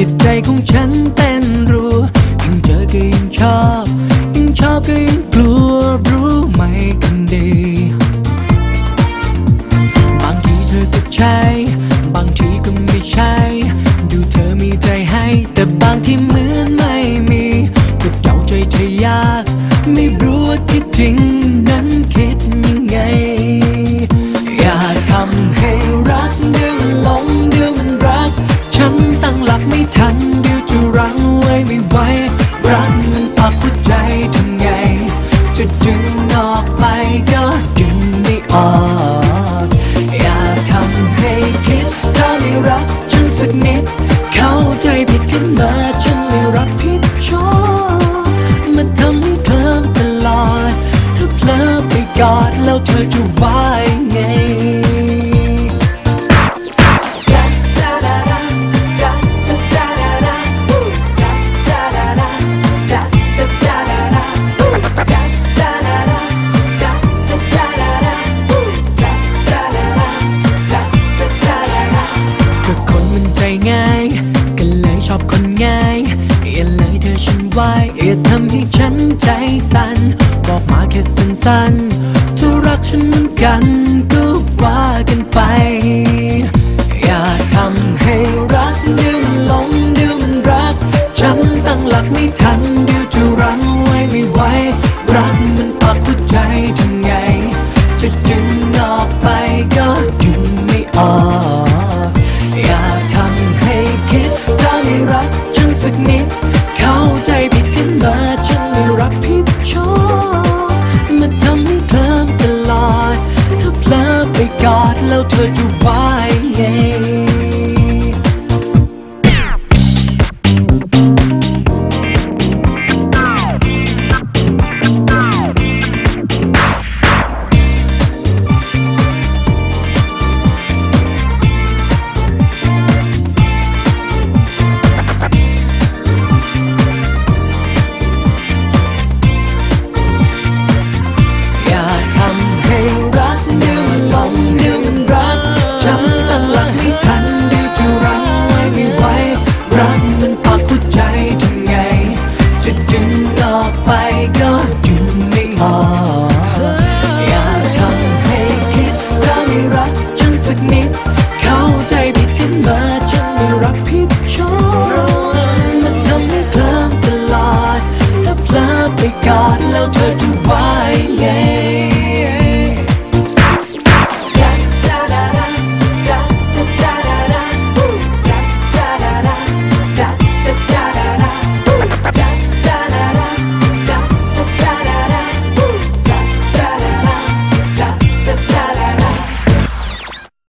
จิตใจของฉันเป็นรูยิ่งเจอก็ยิ่งชอบ ยิ่งชอบก็ยิ่งกลัวรู้ไหมคนดี บางทีเธอก็ใช่ บางทีก็ไม่ใช่ ดูเธอมีใจให้ แต่บางที่เหมือนไม่มีก็เจ้าใจเธอยาก ไม่รู้ว่าที่จริงนั้นคิดยังไง อย่าทำให้รักเเธอจะว่ายังไงก็คนมันใจง่ายก็เลยชอบคนง่ายอย่าเลยเธอฉันไว้อย่าทำให้ฉันใจสั่นบอกมาแค่สั้นๆ ฉันเหมือนกันก็ว่ากันไป But you me